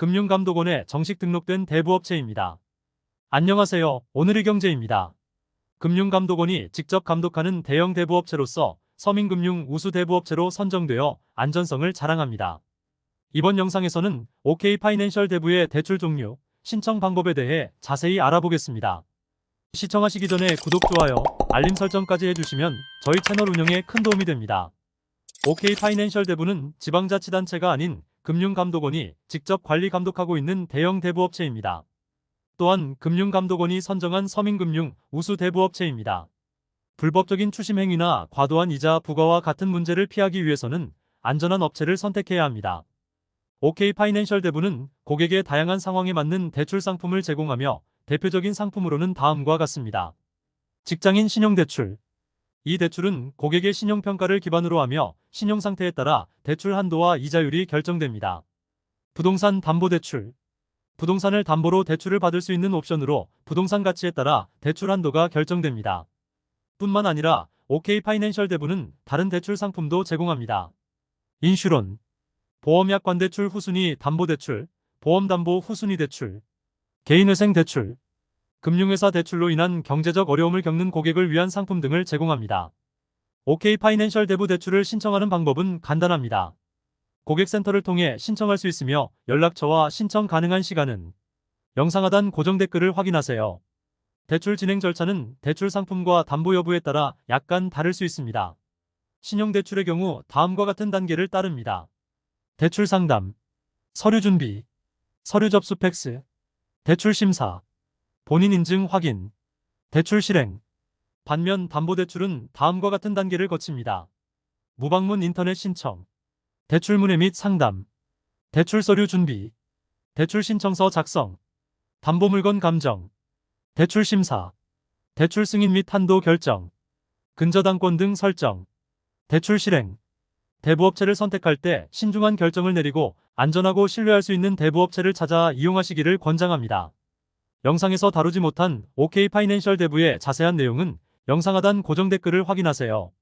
금융감독원에 정식 등록된 대부업체입니다. 안녕하세요. 오늘의 경제입니다. 금융감독원이 직접 감독하는 대형 대부업체로서 서민금융 우수 대부업체로 선정되어 안전성을 자랑합니다. 이번 영상에서는 OK 파이낸셜 대부의 대출 종류, 신청 방법에 대해 자세히 알아보겠습니다. 시청하시기 전에 구독, 좋아요, 알림 설정까지 해주시면 저희 채널 운영에 큰 도움이 됩니다. OK 파이낸셜 대부는 지방자치단체가 아닌 금융감독원이 직접 관리 감독하고 있는 대형 대부업체입니다. 또한 금융감독원이 선정한 서민금융 우수 대부업체입니다. 불법적인 추심 행위나 과도한 이자 부과와 같은 문제를 피하기 위해서는 안전한 업체를 선택해야 합니다. OK 파이낸셜 대부는 고객의 다양한 상황에 맞는 대출 상품을 제공하며 대표적인 상품으로는 다음과 같습니다. 직장인 신용대출. 이 대출은 고객의 신용평가를 기반으로 하며 신용 상태에 따라 대출 한도와 이자율이 결정됩니다. 부동산 담보대출. 부동산을 담보로 대출을 받을 수 있는 옵션으로 부동산 가치에 따라 대출 한도가 결정됩니다. 뿐만 아니라 OK 파이낸셜 대부는 다른 대출 상품도 제공합니다. 인슈런. 보험약관 대출 후순위 담보대출, 보험담보 후순위 대출, 개인회생 대출, 금융회사 대출로 인한 경제적 어려움을 겪는 고객을 위한 상품 등을 제공합니다. OK 파이낸셜 대부 대출을 신청하는 방법은 간단합니다. 고객센터를 통해 신청할 수 있으며 연락처와 신청 가능한 시간은 영상 하단 고정 댓글을 확인하세요. 대출 진행 절차는 대출 상품과 담보 여부에 따라 약간 다를 수 있습니다. 신용대출의 경우 다음과 같은 단계를 따릅니다. 대출 상담, 서류 준비, 서류 접수 팩스, 대출 심사, 본인 인증 확인, 대출 실행. 반면 담보대출은 다음과 같은 단계를 거칩니다. 무방문 인터넷 신청, 대출 문의 및 상담, 대출 서류 준비, 대출 신청서 작성, 담보물건 감정, 대출 심사, 대출 승인 및 한도 결정, 근저당권 등 설정, 대출 실행. 대부업체를 선택할 때 신중한 결정을 내리고 안전하고 신뢰할 수 있는 대부업체를 찾아 이용하시기를 권장합니다. 영상에서 다루지 못한 OK 파이낸셜 대부의 자세한 내용은 영상 하단 고정 댓글을 확인하세요.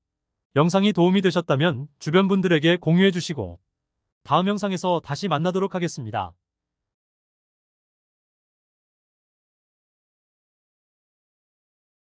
영상이 도움이 되셨다면 주변 분들에게 공유해 주시고 다음 영상에서 다시 만나도록 하겠습니다.